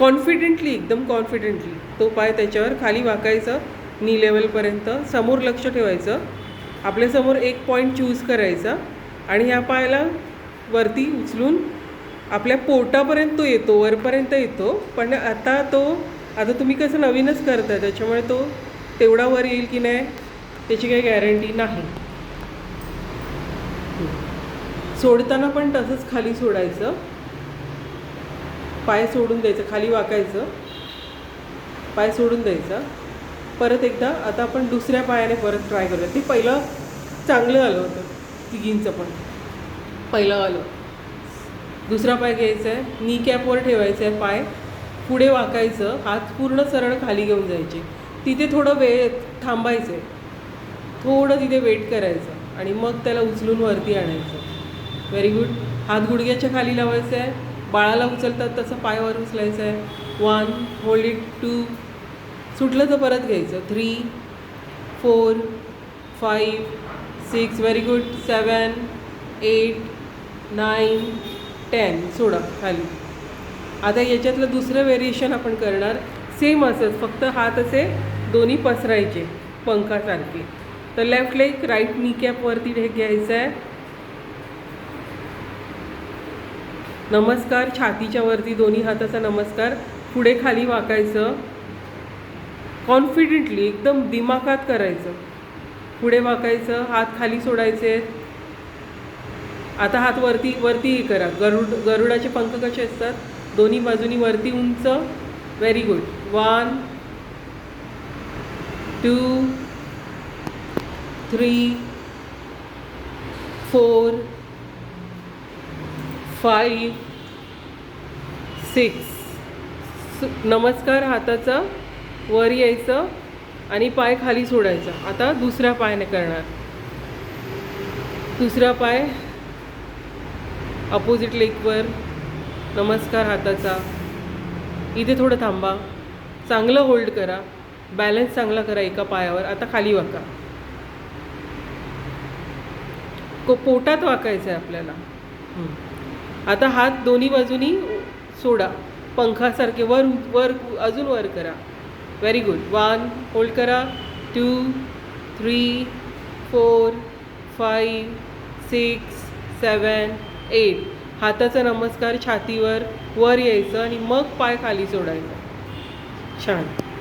Confidently एकदम confidently तो पाय त्याच्यावर खाली वाकायचं नी लेवलपर्यंत समोर लक्ष ठेवायचं. आपल्यासमोर एक पॉईंट चूज करायचा आणि ह्या पायाला वरती उचलून आपल्या पोटापर्यंत तो येतो वरपर्यंत येतो. पण आता तो आता तुम्ही कसं नवीनच करता त्याच्यामुळे तो तेवढा वर येईल की नाही त्याची काही गॅरंटी नाही. सोडताना पण तसंच खाली सोडायचं. पाय सोडून द्यायचं खाली वाकायचं. पाय सोडून द्यायचा. परत एकदा आता आपण दुसऱ्या पायाने परत ट्राय करूया. ते पहिलं चांगलं आलं होतं तिघींचं पण. पहिलं आलं दुसरा पाय घ्यायचा आहे नी कॅपवर ठेवायचा आहे पाय पुढे वाकायचं हात पूर्ण सरळ खाली घेऊन जायचे. तिथे थोडं वेळ थांबायचं आहे थोडं तिथे वेट करायचं आणि मग त्याला उचलून वरती आणायचं. व्हेरी गुड हात गुडघ्याच्या खाली लावायचं आहे बाळाला उचलतात तसं पायावर उचलायचं आहे. वन होल्ड इट टू सुटलं तर परत घ्यायचं. Three four five six very good seven eight nine ten सोडा खाली. आता याच्यातलं दुसरं व्हेरिएशन आपण करणार. सेम असंच. फक्त हात असे दोन्ही पसरायचे पंखासारखे. तर लेफ्ट लेग राईट नी कॅपवरती हे घ्यायचं आहे. नमस्कार छातीच्या वरती दोन्ही हाताचा नमस्कार. पुढे खाली वाकायचं. कॉन्फिडेंटली एकदम दिमाखात करायचं. पुढे वाकायचं हात खाली सोडायचे. आता हात वरती वरती हे करा. गरुड गरुडाचे पंख कसे असतात? दोन्ही बाजूनी वरती उंच. Very good one two three four five six नमस्कार हाताचा वर यायचं आणि पाय खाली सोडायचा. आता दुसऱ्या पायाने करणार. दुसरा पाय अपोजिट लेगवर नमस्कार हाताचा. इथे थोडं थांबा. चांगलं होल्ड करा. बॅलन्स चांगला करा एका पायावर. आता खाली वाका. को पोटात वाकायचं आहे आपल्याला आता हात दोन्ही बाजूनी सोडा. पंखासारखे वर वर अजून वर करा. व्हेरी गुड वन होल्ड करा. Two three four five six seven eight हाताचा नमस्कार छातीवर वर यायचं आणि मग पाय खाली सोडायचा. छान.